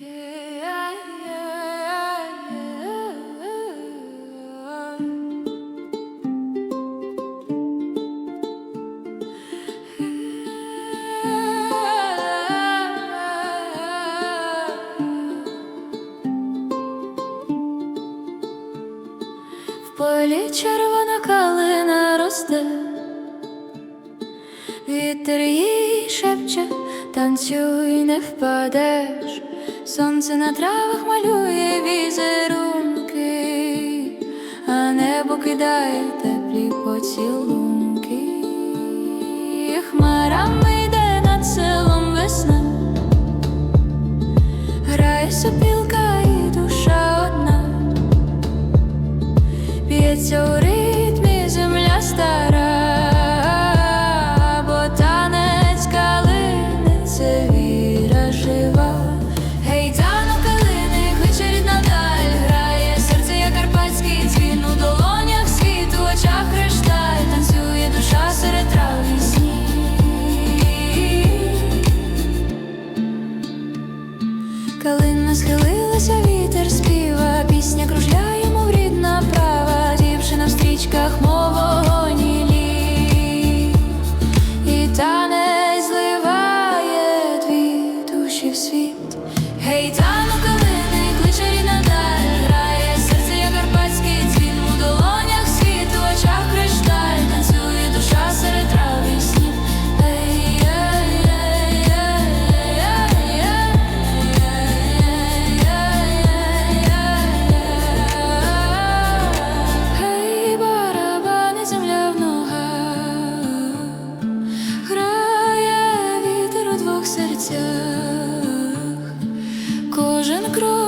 В полі червона калина росте, вітер їй шепче, танцюй, не впадеш, сонце на травах малює візерунки, а небо кидає теплі поцілунки, хмарами душі світ. Гей, тану калини, кличе рідна даль, грає серце, як карпатський дзвін у долонях світ, у очах кришталь, танцює душа серед трав і снів. Ей, ей, ей, ей, ей, ей, Гей, барабани, земля в ногах, грає вітер у двох серцях, кожен крок